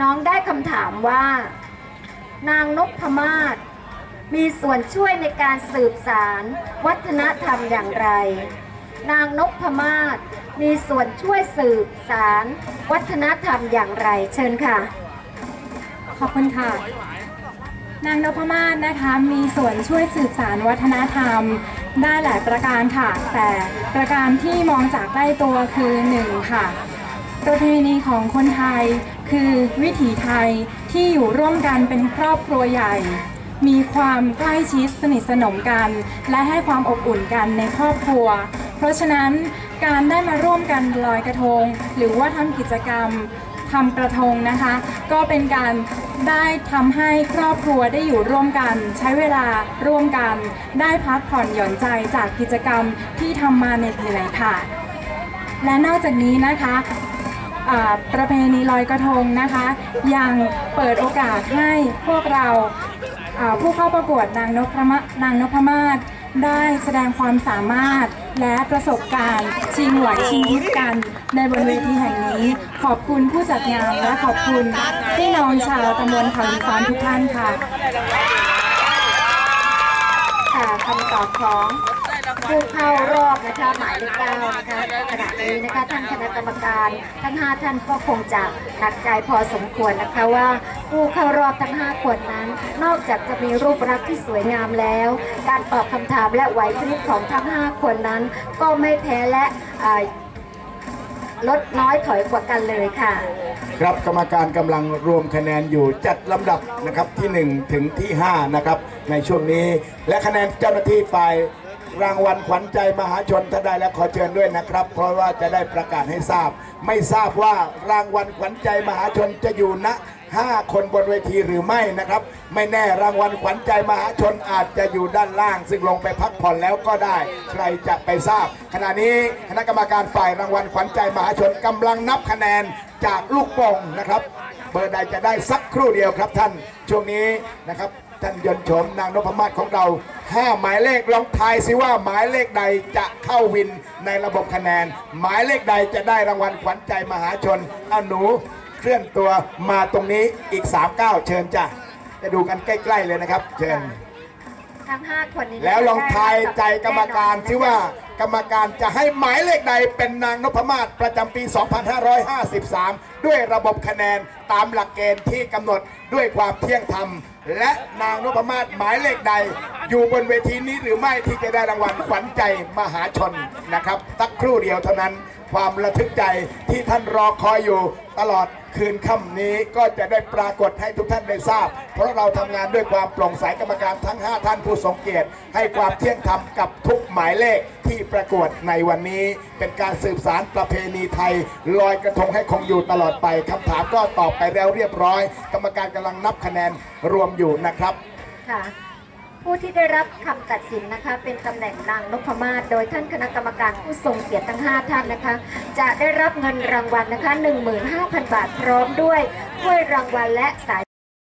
น้องได้คำถามว่า นางนพมาศมีส่วนช่วยในการสืบสารวัฒนธรรมอย่างไร นางนพมาศมีส่วนช่วยสืบสารวัฒนธรรมอย่างไร เชิญค่ะ ขอบคุณค่ะ นางนพมาศนะคะมีส่วนช่วยสืบสารวัฒนธรรมได้หลายประการค่ะ แต่ประการที่มองจากใกล้ตัวคือหนึ่งค่ะ ประเพณีของคนไทย คือวิถีไทยที่อยู่ร่วมกันเป็นครอบครัวใหญ่ มีความใกล้ชิดสนิทสนมกัน และให้ความอบอุ่นกันในครอบครัว เพราะฉะนั้นการได้มาร่วมกันลอยกระทง หรือว่าทำกิจกรรมทำกระทงนะคะ ก็เป็นการได้ทำให้ครอบครัวได้อยู่ร่วมกัน ใช้เวลาร่วมกัน ได้พักผ่อนหย่อนใจจากกิจกรรมที่ทำมาเหน็ดเหนื่อยค่ะ และนอกจากนี้นะคะ ประเพณีลอยกระทงนะคะ ยังเปิดโอกาสให้พวกเราผู้เข้าประกวดนางนพมานางนพมาศได้แสดงความสามารถและประสบการณ์ชิงไหวชิงยิบกันในบนเวทีแห่งนี้ ขอบคุณผู้จัดงานและขอบคุณพี่น้องชาวตำบลเขาดิซ้อนทุกท่านค่ะค่ะคำตอบของ ผู้เข้ารอบนะคะหมายเลขเก้านะคะขณะนี้นะคะท่านคณะกรรมการทั้ง 5 ท่านก็คงจะหนักใจพอสมควรนะคะว่าผู้เข้ารอบทั้ง 5 คนนั้น นอกจากจะมีรูปลักษณ์ที่สวยงามแล้ว การตอบคำถามและไหวพริบของทั้ง 5 คนนั้น ก็ไม่แพ้และลดน้อยถอยกว่ากันเลยค่ะ ครับกรรมการกำลังรวมคะแนนอยู่จัดลำดับนะครับที่ 1 ถึงที่ 5 นะครับ ในช่วงนี้และคะแนนเจ้าหน้าที่ฝ่าย รางวัลขวัญใจมหาชนถ้าได้แล้วขอเชิญด้วยนะครับ เพราะว่าจะได้ประกาศให้ทราบ ไม่ทราบว่ารางวัลขวัญใจมหาชนจะอยู่ณ5 คนบนเวทีหรือไม่นะครับ ไม่แน่รางวัลขวัญใจมหาชนอาจจะอยู่ด้านล่าง ซึ่งลงไปพักผ่อนแล้วก็ได้ ใครจะไปทราบ ขณะนี้คณะกรรมการฝ่ายรางวัลขวัญใจมหาชนกำลังนับคะแนนจากลูกโป่งนะครับ เบอร์ใดจะได้สักครู่เดียวครับท่านช่วงนี้นะครับ ท่านยนต์โฉมนางนพมาศของเราห้าหมายเลขลองทายสิว่าหมายเลขใดจะเข้าวินในระบบคะแนน หมายเลขใดจะได้รางวัลขวัญใจมหาชนเอาหนูเคลื่อนตัวมาตรงนี้อีก3ก้าวเชิญจ้ะจะดูกันใกล้ ๆเลยนะครับ เชิญทั้ง5คนนี้แล้วลองทายใจกรรมการซิว่ากรรมการจะให้หมายเลขใดเป็นนางนพมาศประจำปี 2553 ด้วยระบบคะแนนตามหลักเกณฑ์ที่กำหนดด้วยความเที่ยงธรรม และนางนพมาศหมายเลขใด อยู่บนเวทีนี้หรือไม่ที่จะได้รางวัลขวัญใจมหาชนนะครับสักครู่เดียวเท่านั้น ความระทึกใจที่ท่านรอคอยอยู่ตลอดคืนค่ำนี้ก็จะได้ปรากฏให้ทุกท่านได้ทราบ เพราะเราทำงานด้วยความโปร่งใสกรรมการทั้ง 5 ท่านผู้ทรงเกียรติ ให้ความเที่ยงธรรมกับทุกหมายเลขที่ประกวดในวันนี้ เป็นการสืบสารประเพณีไทย ลอยกระทงให้คงอยู่ตลอดไปคำถามก็ตอบไปแล้วเรียบร้อย กรรมการกำลังนับคะแนนรวมอยู่นะครับค่ะ ผู้ที่ได้รับคำตัดสินนะคะ เป็นตำแหน่งนางนพมาศโดยท่านคณะกรรมการผู้ทรงเกียรติทั้ง 5 ท่านนะคะ จะได้รับเงินรางวัลนะคะ 15,000 บาทพร้อมด้วยถ้วยรางวัลและสาย